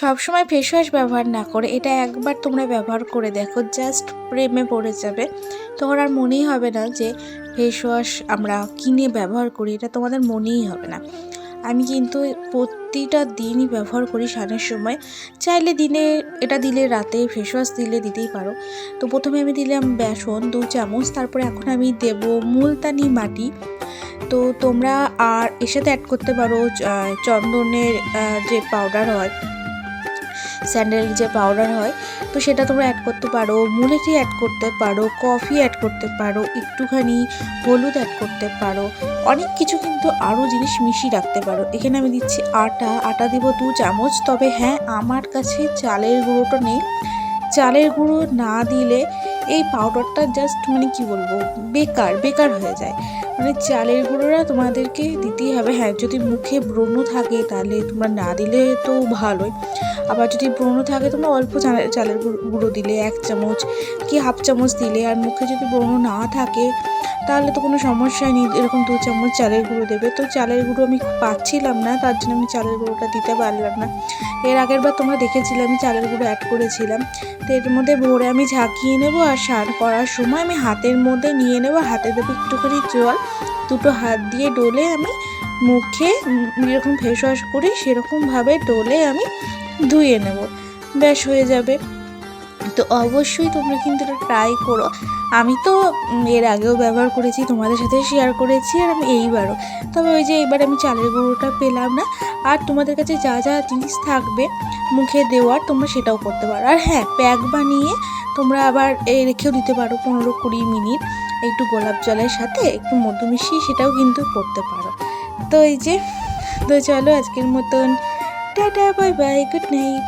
সবসময় face wash ব্যবহার না করে এটা একবার তোমরা ব্যবহার করে দেখো, জাস্ট প্রেমে পড়ে যাবে। তখন আর মনেই হবে না যে ফেস ওয়াশ আমরা কিনে ব্যবহার করি, এটা তোমাদের মনেই হবে না। আমি কিন্তু প্রতিটা দিনই ব্যবহার করি স্নানের সময়। চাইলে দিনে, এটা দিলে রাতে ফেস ওয়াশ দিলে দিতেই পারো। তো প্রথমে আমি দিলাম বেসন দু চামচ, তারপরে এখন আমি দেব মুলতানি মাটি। তো তোমরা আর এর সাথে অ্যাড করতে পারো চন্দনের যে পাউডার হয় স্যান্ডেল যে পাউডার হয়, তো সেটা তোমরা অ্যাড করতে পারো মুলেটি অ্যাড করতে পারো, কফি অ্যাড করতে পারো, একটুখানি হলুদ অ্যাড করতে পারো, অনেক কিছু কিন্তু আরও জিনিস মিশিয়ে রাখতে পারো। এখানে আমি দিচ্ছি আটা আটা দিব দু চামচ, তবে হ্যাঁ আমার কাছে চালের গুঁড়োটা নেই। চালের গুঁড়ো না দিলে এই পাউডারটা জাস্ট মানে কি বলব, বেকার বেকার হয়ে যায়। মানে চালের গুঁড়োটা তোমাদেরকে দিতেই হবে। হ্যাঁ যদি মুখে ব্রণ থাকে তাহলে তোমরা না দিলে তো ভালোই। আবার যদি ব্রণ থাকে তোমরা অল্প চালের গুঁড়ো- দিলে এক চামচ কি হাফ চামচ দিলে। আর মুখে যদি ব্রণ না থাকে তাহলে তো কোনো সমস্যাই নেই, এরকম দু চামচ চালের গুঁড়ো দেবে। তো চালের গুঁড়ো আমি পাচ্ছিলাম না, তার জন্য আমি চালের গুঁড়োটা দিতে পারলাম না। এর আগের বার তোমরা দেখেছিলে, আমি চালের গুঁড়ো অ্যাড করেছিলাম। তো এর মধ্যে ভরে আমি ঝাঁকিয়ে নেব আর স্নান করার সময় আমি হাতের মধ্যে নিয়ে নেব। হাতে দেবো একটুখানি জল। দুটো হাত দিয়ে ডলে আমি মুখে যেরকম ফেস ওয়াশ করি সেরকমভাবে ডলে আমি ধুয়ে নেব। ব্যাস হয়ে যাবে। তো অবশ্যই তোমরা কিন্তু এটা ট্রাই করো। আমি তো এর আগেও ব্যবহার করেছি, তোমাদের সাথে শেয়ার করেছি আর আমি এইবারও। তবে ওই যে এবার আমি চালের গুঁড়োটা পেলাম না, আর তোমাদের কাছে যা যা জিনিস থাকবে মুখে দেওয়ার তোমরা সেটাও করতে পারো। আর হ্যাঁ প্যাক বানিয়ে তোমরা আবার রেখেও দিতে পারো পনেরো কুড়ি মিনিট, একটু গোলাপ জলের সাথে একটু মধু মিশিয়ে সেটাও কিন্তু করতে পারো। তো এই যে, তো চলো আজকের মতন। Tata bye bye good night